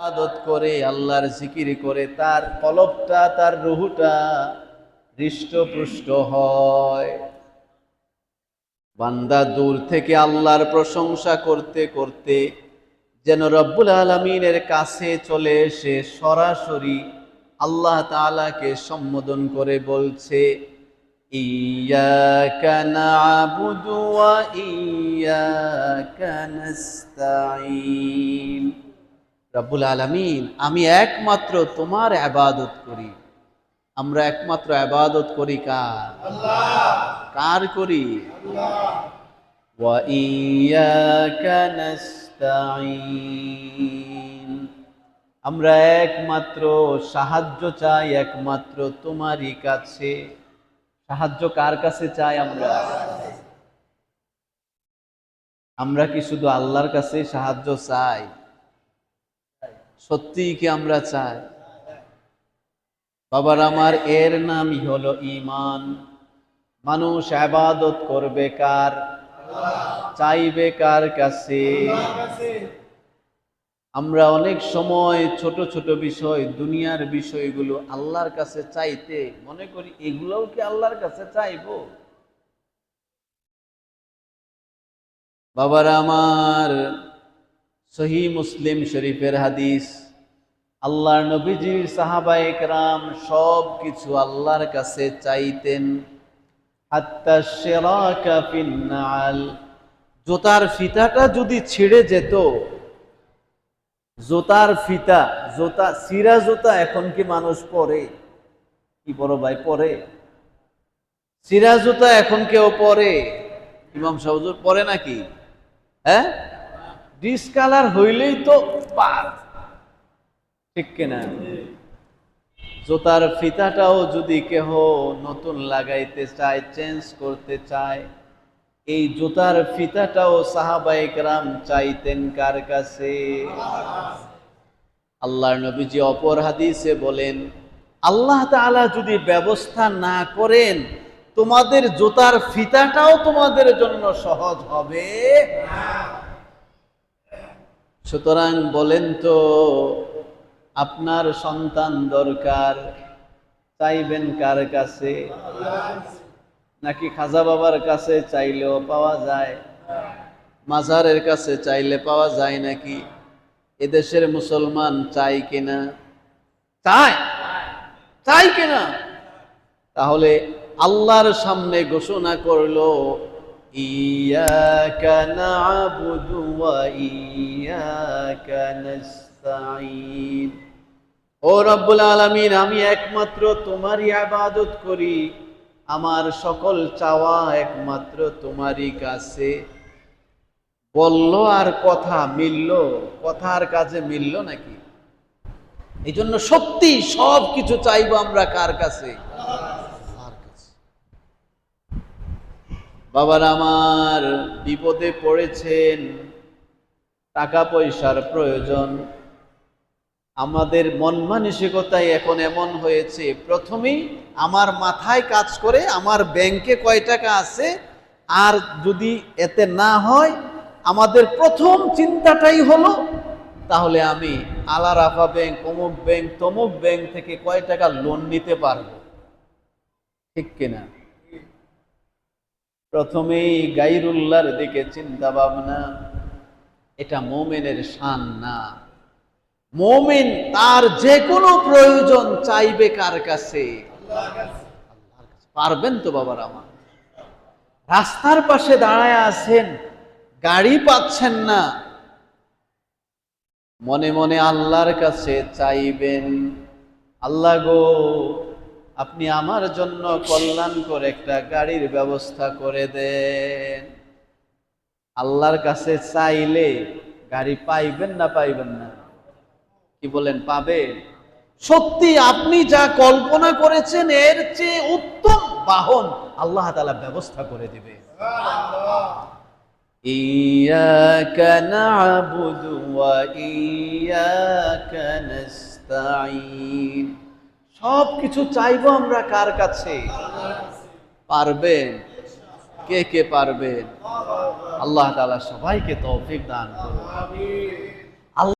আদত করে, আল্লাহর জিকির করে, তার কলবটা, তার রুহুটা হৃষ্টপুষ্ট হয়। বান্দা দূর থেকে আল্লাহর প্রশংসা করতে করতে যেন রব্বুল আলমিনের কাছে চলে এসে সরাসরি আল্লাহ তাআলাকে সম্বোধন করে বলছে ইয়াকা নাস্তাঈন। রব্বুল আলমিন আমি একমাত্র তোমার আবাদত করি। আমরা একমাত্র আবাদত করি কার? কার করি? আমরা একমাত্র সাহায্য চাই একমাত্র তোমারই কাছে। সাহায্য কার কাছে চাই আমরা? আমরা কি শুধু আল্লাহর কাছে সাহায্য চাই? সত্যিই কি আমরা চাই? বাবার আমার এর নামই হলো ইমান মানুষ আবাদত করবে কার? চাইবে কার কাছে? আমরা অনেক সময় ছোট ছোট বিষয়, দুনিয়ার বিষয়গুলো আল্লাহর কাছে চাইতে মনে করি, এগুলোও কি আল্লাহর কাছে চাইব? বাবার আমার সহি মুসলিম শরীফের হাদিস। আল্লাহর নবীজির সাহাবা একরাম সব কিছু আল্লাহর কাছে চাইতেন। জোতার ফিতাটা যদি ছিঁড়ে যেত, জোতার ফিতা, জোতা, সিরা জোতা এখন কি মানুষ পরে? কি বড় ভাই পরে? সিরা জোতা এখন কেউ পরে? ইমাম সাহুজুর পরে নাকি? হ্যাঁ? ডিসকালার হইলেই তো পার। ঠিক কিনা? জুতার ফিতাটাও যদি কেহ নতুন লাগাইতে চায় চেঞ্জ করতে চায়, এই জুতার ফিতাটাও সাহাবাইকরাম চাইতেন কার কাছে? আল্লাহর নবীজি অপর হাদিসে বলেন, আল্লাহ তাআলা যদি ব্যবস্থা না করেন, তোমাদের জুতার ফিতাটাও তোমাদের জন্য সহজ হবে। সুতরাং বলেন তো, আপনার সন্তান দরকার, চাইবেন কার কাছে? নাকি খাজা বাবার কাছে চাইলেও পাওয়া যায়? মাজারের কাছে চাইলে পাওয়া যায় নাকি? এদেশের মুসলমান চাই কিনা? চায়! চাই কিনা? তাহলে আল্লাহর সামনে ঘোষণা করল না'বুদু ওয়া ইয়াকা নাস্তাঈন ও রব্বুল আলামিন, আমি একমাত্র তোমারই আবাদত করি। আমার সকল চাওয়া একমাত্র তোমারই কাছে। বলল আর কথা মিলল, কথার কাজে মিলল নাকি? এই জন্য সত্যি সব কিছু চাইব আমরা কার কাছে আল্লাহর কাছে। বাবার আমার বিপদে পড়েছেন, টাকা পয়সার প্রয়োজন। আমাদের মন মানসিকতায় এখন এমন হয়েছে, প্রথমেই আমার মাথায় কাজ করে আমার ব্যাংকে কয় টাকা আছে, আর যদি এতে না হয়, আমাদের প্রথম চিন্তাটাই হলো, তাহলে আমি আলা রাফা ব্যাংক, অমুক ব্যাংক, তমুক ব্যাংক থেকে কয় টাকা লোন নিতে পারব? ঠিক কিনা? প্রথমেই গাইরুল্লাহর দিকে চিন্তা ভাবনা, এটা মোমেনের শান না। মোমেন তার যে কোনো প্রয়োজন চাইবে কার কাছে। পারবেন তো বাবার আমার রাস্তার পাশে দাঁড়ায় আছেন, গাড়ি পাচ্ছেন না। মনে মনে আল্লাহর কাছে চাইবেন, আল্লাহ গো আপনি আমার জন্য কল্যাণ করে একটা গাড়ির ব্যবস্থা করে দেন। আল্লাহর কাছে চাইলে গাড়ি পাইবেন না পাইবেন না। কি বলেন, পাবেন? সত্যি আপনি যা কল্পনা করেছেন, এর চেয়ে উত্তম বাহন আল্লাহ তাআলা ব্যবস্থা করে দিবে। ইয়াকা নাস্তাঈন। সব কিছু চাইব আমরা কার কাছে? পারবেন? কে কে পারবেন? আল্লাহ তালা সবাইকে তৌফিক দান করুন।